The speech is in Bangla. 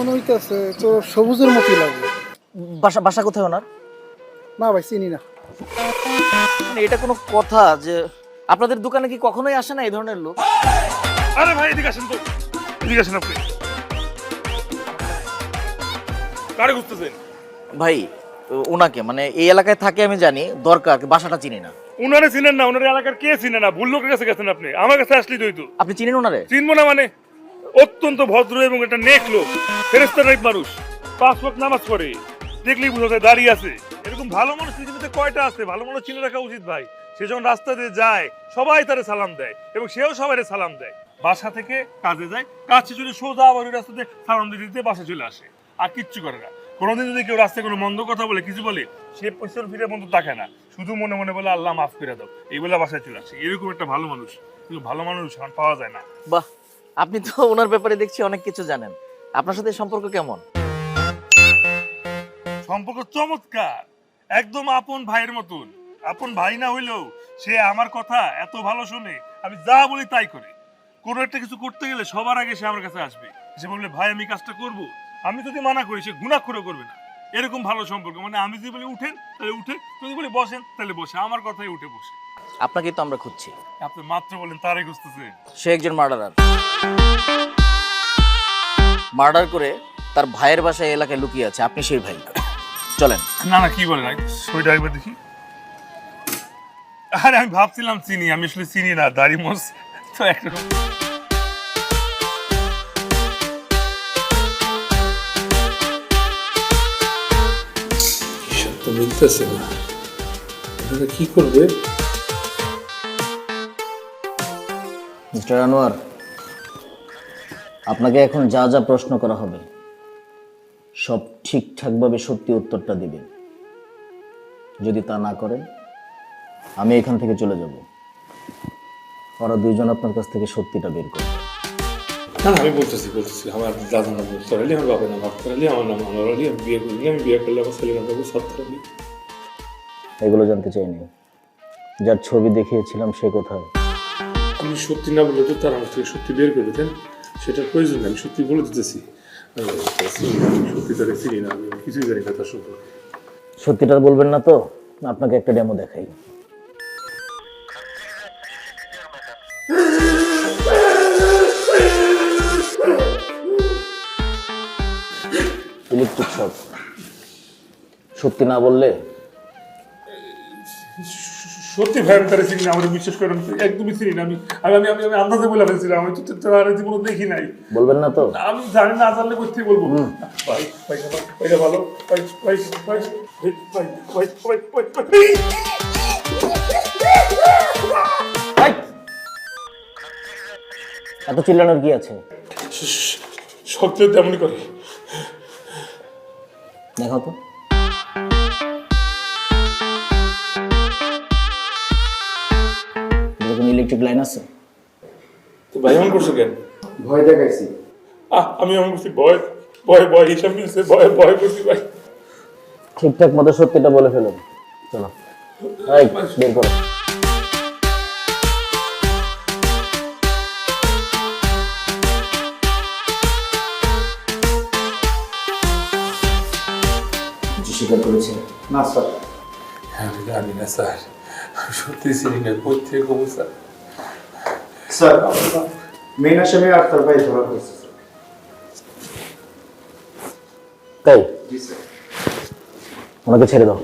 মনে হইতেছে তো সবুজের মতোই লাগে। বাসা বাসা কোথায় ওনার? না ভাই চিনি না। মানে এটা কোনো কথা যে আপনাদের দোকানে কি কখনোই আসে না এই ধরনের লোক? আরে ভাই এদিকে আসেন তো। এদিকে আসেন আপনি। কারে খুঁজতেছেন? ভাই ওনাকে মানে এই এলাকায় থাকে আমি জানি দরকার বাসাটা চিনি না। উনারে চিনেন না উনার এলাকার কে চিনে না? ভুল লোকের কাছে গেছেন আপনি। আমার কাছে আসলেই তো হইতো। আপনি চিনেন ওনারে চিনবো না মানে? অত্যন্ত ভদ্র এবং একটা নেক লোক ফেরেস্তা টাইপ মানুষ। পাঁচ নামাজ পড়ে, দেখলেই বোঝা যায় দাঁড়িয়ে আছে। এরকম ভালো মানুষ পৃথিবীতে কয়টা আছে? ভালো মানুষ চিনে রাখা উচিত ভাই। সে যখন রাস্তা দিয়ে যায়, সবাই তারে সালাম দেয় এবং সেও সবাই সালাম দেয়। বাসা থেকে কাজে যায় শেষ হলে সোজা আবার ওই রাস্তাতে সালাম দিতে দিতে বাসা চলে আসে। আর কিচ্ছু করে না। কোনোদিন যদি কেউ রাস্তায় কোনো মন্দ কথা বলে, কিছু বলে, সে পয়সার ফিরে বন্ধু তাকে না। শুধু মনে মনে বলে, আল্লাহ মাফ করে দাও। এই বলে বাসায় চলে আসে। এরকম একটা ভালো মানুষ। কিন্তু ভালো মানুষ পাওয়া যায় না। বাহ। আপনি তো ওনার ব্যাপারে দেখছি অনেক কিছু জানেন। আপনার সাথে সম্পর্ক কেমন? সম্পর্ক চমৎকার। একদম আপন ভাইয়ের মতন। আপন ভাই না হইলেও সে আমার কথা এত ভালো শুনে, আমি যা বলি তাই করে। কোনো একটা কিছু করতে গেলে সবার আগে সে আমার কাছে আসবে। সে বললে ভাই, আমি কাজটা করব। আমি যদি মানা করি, সে গুণা করে করবে না। এরকম ভালো সম্পর্ক। মানে আমি যদি বলি, উঠেন, তাহলে উঠে। যদি বলি, বসেন, তাহলে বসে। আমার কথাই উঠে বসে। আপনাকেই তো আমরা খুঁজছি। আপনি মাত্র বলেন তারাই খুঁজতেছে। সে একজন মার্ডারার। মার্ডার করে তার ভাইয়ের বাসায় এলাকায় লুকিয়ে আছে। আপনি সেই ভাই। চলেন। না না কি বলেন? সইটা একবার দেখি। আরে আমি ভাবছিলাম চিনি আমি আসলে চিনি না দাড়ি মোস তো একরকম হিসাব মিলতেছে না। কি করবে? মিস্টার আনোয়ার আপনাকে এখন যা যা প্রশ্ন করা হবে সব ঠিকঠাকভাবে সত্যি উত্তরটা দিবেন। যদি তা না করেন আমি এখান থেকে চলে যাব। ওরা দুইজন আপনার কাছ থেকে সত্যিটা বের করবে। না আমি বলতেছি বলতেছি আমার দাদার নাম আলী আমার বাবার নাম আলী আমার নাম আনোয়ার আলী আমি বিয়ে করিনি আমি বিয়ে করলে আমার ছেলের নাম সত্তর আলী এগুলো জানতে চাইনি। যার ছবি দেখিয়েছিলাম সে কোথায়? আমি সত্যি না বললে তো তার আমার থেকে সত্যি বের করে দেন। সেটার প্রয়োজন নেই, আমি সত্যি বলে দিতেছি। সত্যি তাকে চিনি না আমি কিছুই জানি না তার সম্পর্কে। সত্যিটা বলবেন না তো? আপনাকে একটা ডেমো দেখাই। সত্যি না বললে? সত্যি আমি চিনি না আমার বিশ্বাস করেন একদমই চিনি না আমি আমি আমি আমি আমি আন্দাজে বলে ফেলছিলাম আমি তো তার জীবনে দেখি নাই। বলবেন না তো? আমি জানি না জানলে কোথায় বলব। ভাই ভাই ভাই ভালো। ভাই ভাই ভাই ভাই ভাই ভাই ভাই ভাই ভাই। এত চিল্লানোর কি আছে? সত্যি তেমনই করে। দেখাও তো। ইলেকট্রিক লাইন আছে। তো ভাই এমন করছ কেন? ভয় দেখাইছি। আহ আমি এমন করছি ভয় ভয় ভয় হিসাব মিলছে ভয় ভয় করছি ভাই। ঠিকঠাক মতো সত্যিটা বলে ফেলুন। চলো। এই, বের করো। স্বীকার করেছে? না স্যার। আমি জানি না স্যার। সত্যি কোথায় কমু স্যার? স্যার মেন আসামি আর তার ভাই ধরা হয়েছে স্যার। তাই জি স্যার। ওনাকে ছেড়ে দাও।